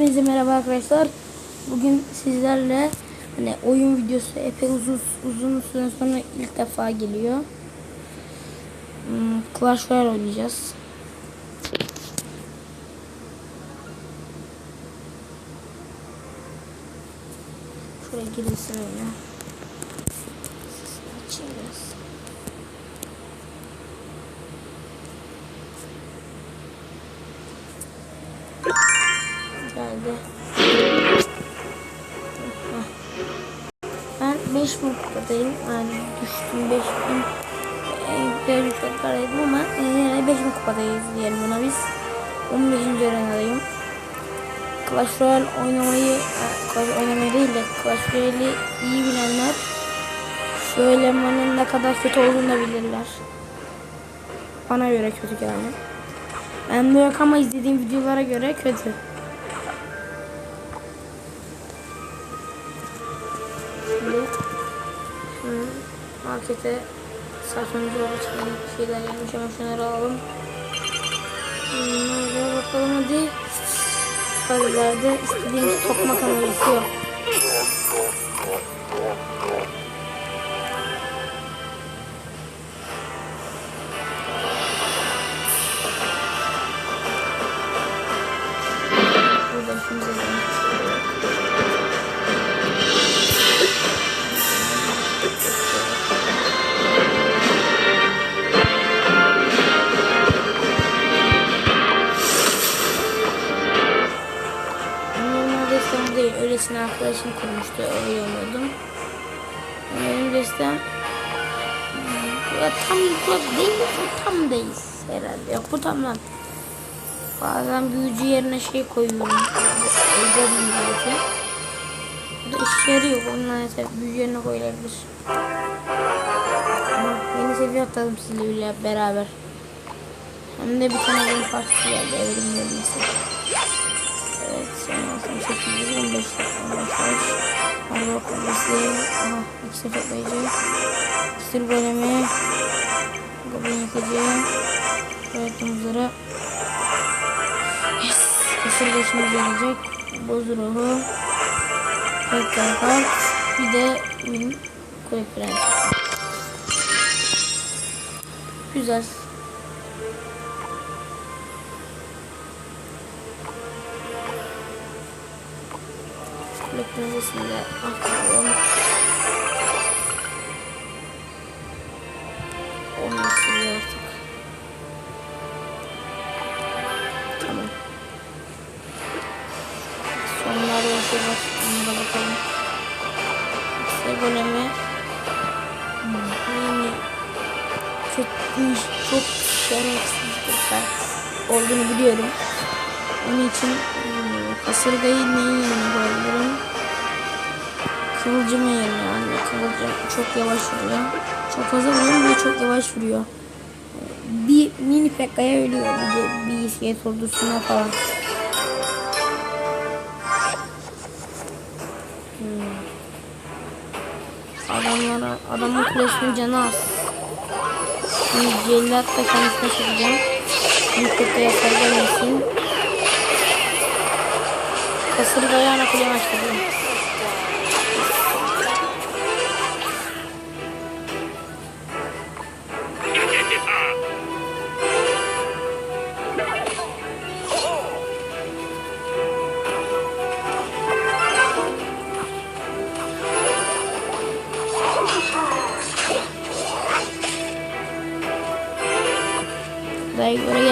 Hepinize merhaba arkadaşlar. Bugün sizlerle hani oyun videosu epey uzun uzun süre sonra ilk defa geliyor. Hmm, Clash Royale oynayacağız. Şuraya girilsin öyle. Ben 5 bin kupadayım. Yani düştüm 5 bin. En yüksek paradaydım ama yine 5 bin kupadayız diyelim buna biz. 15. arenadayım. Clash Royale oynamayı, e, oynamayı değil de Clash Royale'i iyi bilenler söylemenin ne kadar kötü olduğunu da bilirler. Bana göre kötü yani. Ben de yok ama izlediğim videolara göre kötü. Markete saçmamızı çıkan şeyler gelmiş ama şunları alalım. Bunlara bakalım hadi. Sarılarda istediğimiz tokmak analizi yok. Bu ya tam bu değil bu tam değil herhalde. Yok bu tam lan. Bazen büyücü yerine şey koyuyorum. Öldürdüm zaten. Bu da işe yarıyor. Onunla mesela büyücü yerine koyulabilir. Yeni seviye atladım sizinle beraber. Hem de bir tane benim partisi geldi. Evrim bölmesi. Evet, son aslında 8 15 dakika başlar. Araba kulesi, aha, ikisi toplayıcı. İksir bölümü, goblin yıkıcı, öğretimizlere. Yes, kısır geçimiz gelecek. Boz ruhu, tek kart, bir de kulüp prensi. Güzel. Aktaralım. Onu siliyor artık. Tamam. Şey var. Onlara bakalım. İşte golemi. Yani çok çok şerefsiz bir kart olduğunu biliyorum. Onun için hmm, kasırgayı neyin yerine koyabilirim? Kıvılcımın yerine yani kıvılcım çok yavaş vuruyor. Çok fazla vuruyor ve çok yavaş vuruyor. Bir mini pekkaya ölüyor bir de bir iskelet ordusuna falan. Hmm. Adamlara, adamın kulesinin canı az. Şimdi cellat da kendisine çekeceğim. Büyük pekkaya gelmesin. Kasırgayı ana kuleye.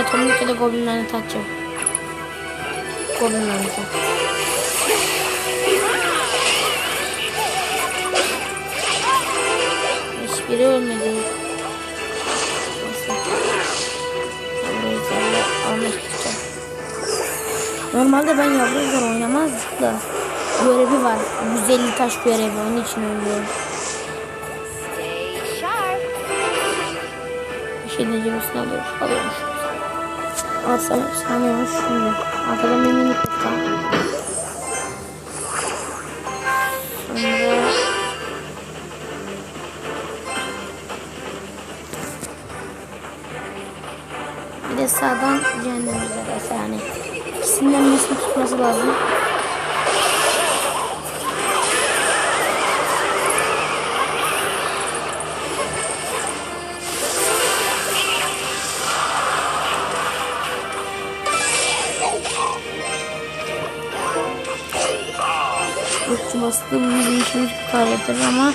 Ya da goblinlerini takacağım. Goblinlerini tak. Hiçbiri ölmedi. Normalde ben yavruyken oynamazdık da görevi var. 150 taş görevi onun için oynuyorum. Bir şey diyeceğim alıyor. Alıyormuş. Alsam sanıyormuş şimdi. Arkadan bir mini kutka. Sonra Bir de sağdan cehennem üzeresi yani. İkisinden birisini tutması lazım. Okçu bastı. Bu bizim işimiz bu kadar yeter ama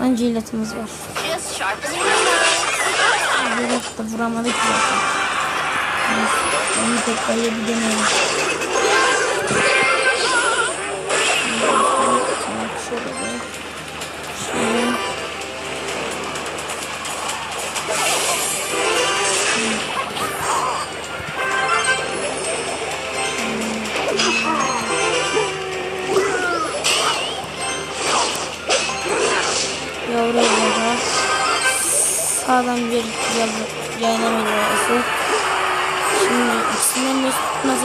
anca illetimiz var. Bir hafta vuramadık zaten. Onu tek böyle bir deneyelim.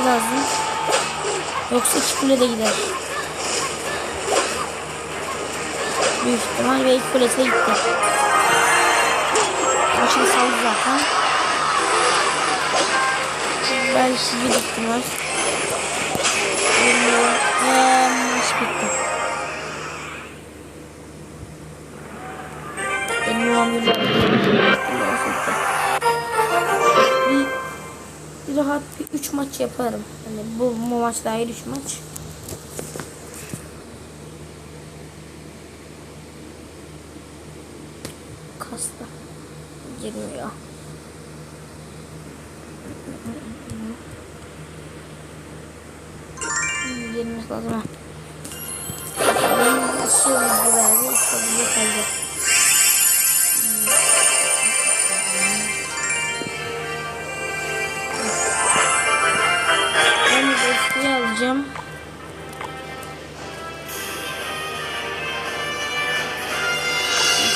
Lazım. Yoksa iki kule de gider. Büyük ihtimal ve iki kulesi de gitti. Maçını saldı zaten. Belki bir ihtimal. Bilmiyorum. Ve maç bitti. Benim o rahat bir 3 maç yaparım. Hani bu, bu maç dahil 3 maç. Kasta girmiyor. Girmesi lazım açıyorum bu verdi. İşte bu kaldı. Alacağım.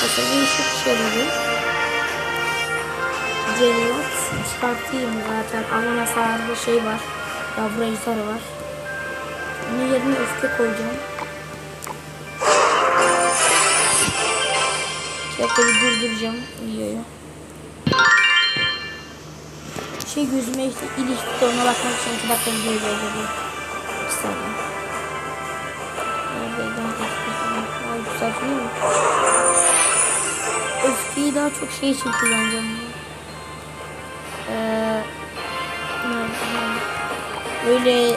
Mesela şu şöyle Cellat çıkartayım zaten. Alan hasarlı şey var. Yavru ejder var. Bunun yerine öfke koyacağım. Bir durduracağım videoyu. Şey gözüme ilişkide ona bakmak için 2 dakika videoyu durdurdum. Güzel değil mi? Öfkeyi daha çok şey için kullanacağım. Ee, böyle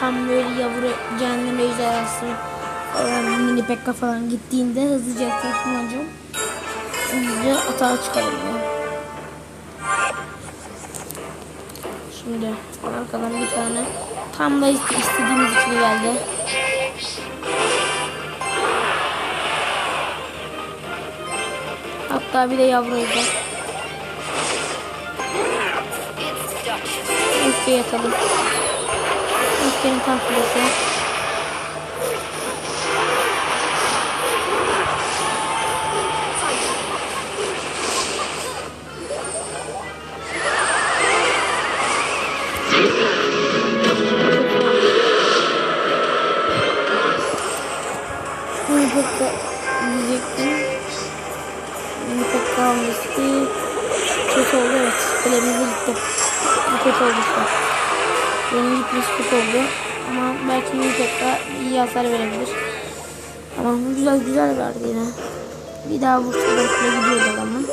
tam böyle yavru cehennem ejderhası falan mini pekka falan gittiğinde hızlıca öfkeyi kullanacağım. Hızlıca atağa çıkarım ya. Şimdi arkadan bir tane tam da ist- istediğimiz ikili geldi. Hatta bir de yavruydu. Üstü yatalım. Üstünün tam kulesi. İşte. Benim gitmesi kötü oldu. Ama belki bir daha iyi hasar verebilir. Ama güzel güzel verdi yine. Bir daha vursa da kule gidiyordu adamın.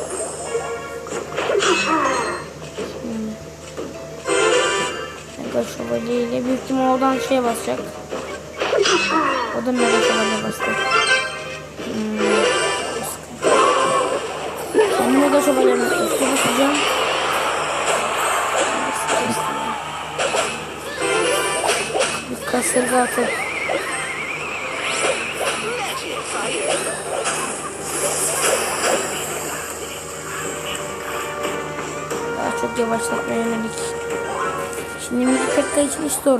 Mega şövalye ile büyük ihtimal oradan şey basacak. O da mega şövalye bastı. Hmm. Ben mega şövalye basacağım. Bir kasırga atıp daha çok yavaşlatmaya yönelik. Şimdi Mini Pekka için iş zor.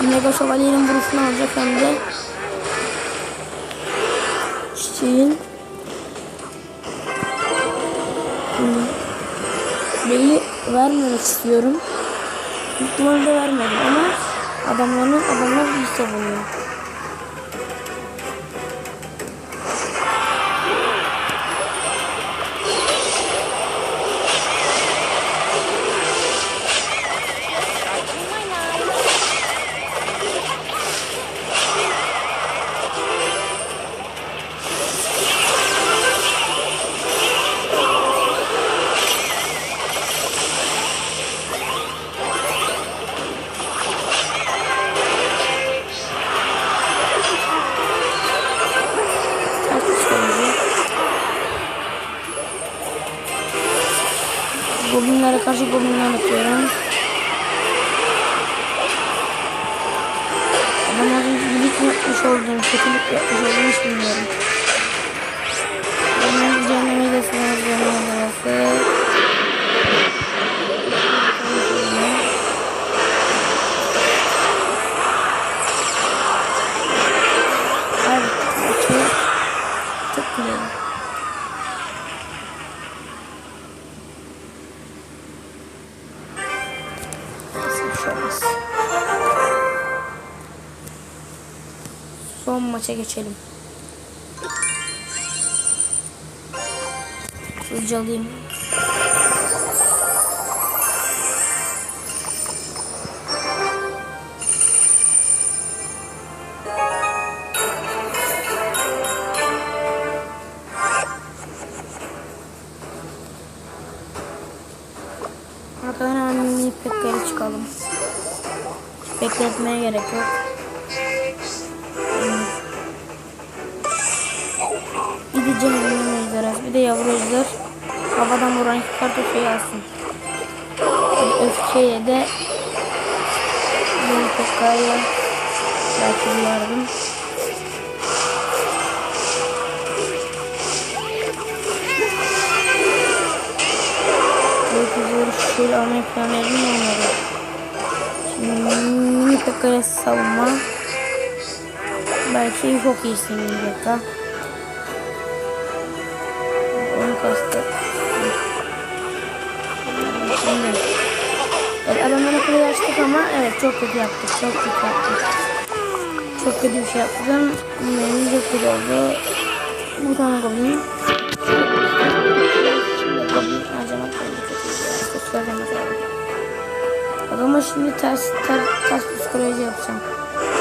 Mega Şövalye'nin vuruşunu alacak hem de çiçeğin Beyi vermemek istiyorum. Büyük ihtimalle vermedim ama adamların adamlar iyi savunuyor. Goblinlere karşı goblinler atıyorum. Ben az önce iyilik mi yapmış olduğum, kötülük yapmış olduğum hiç bilmiyorum. Ben ne Olmaz. Son maça geçelim. Hızlıca alayım. Arkadan hemen mini pekkaya çıkalım. Bekletmeye gerek yok. Bir de cehennem ejderhası, bir de yavru ejder. Havadan vuran iki kartoşeyi alsın. Bir öfkeyle de pekkaya belki bir yardım. Böyle vuruş şöyle almayı planlayalım mı onları? Şimdi mini pekkaya savunma. Belki çok iyisin mini pekka. Onu kastı. Şimdi. Evet adamlara kuleyi açtık ama evet çok kötü yaptık. Çok kötü yaptık. Çok kötü bir şey yaptım. Benim çok kötü oldu. Bir tane goblin harcamak Adama şimdi ters, ters, ters psikoloji yapacağım.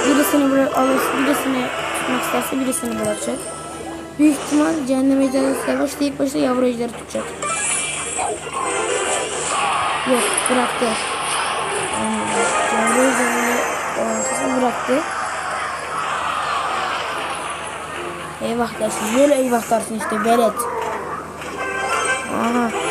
Birisini bırak, alır, birisini tutmak isterse birisini bırakacak. Büyük ihtimal cehennem ejderhası başta ilk başta yavru ejderi tutacak. Yok bıraktı. Yani, yavru ejderi ortasını bıraktı. Eyvah dersin. Böyle eyvah dersin işte velet. Aha.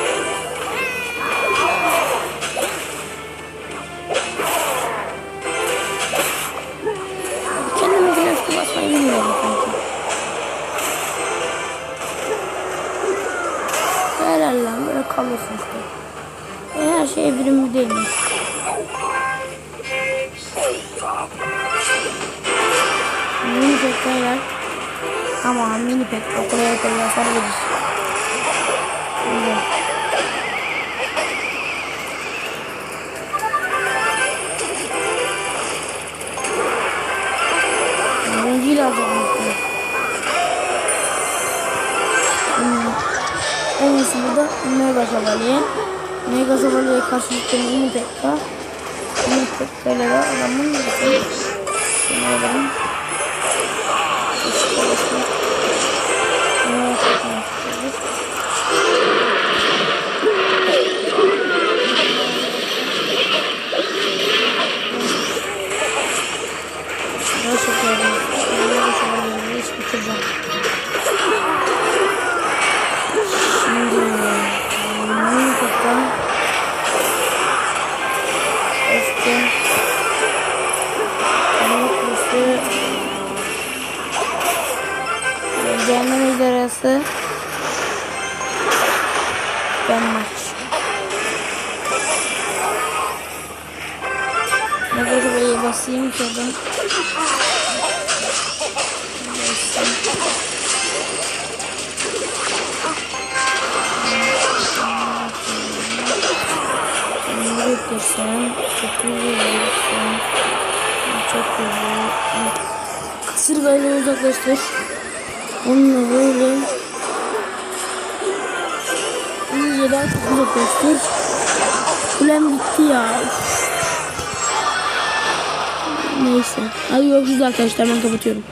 Beyler. Ama mini pek okula yapıyor sarılırız. Şimdi. Öğrenciyle alacağım. bunu. Hmm. En iyisi burada Mega Şövalye. Mega Şövalye'ye karşı gittiğim Umi Pekka. Umi Pekka'yla da adamın birisi. Şunu alalım. İşte başka. Mega 80 Çok güzel Kasırgayla uzaklaştır. Onunla böyle. İyice daha çok uzaklaştır. Kulem bitti ya. Neyse. Hadi görüşürüz arkadaşlar ben kapatıyorum.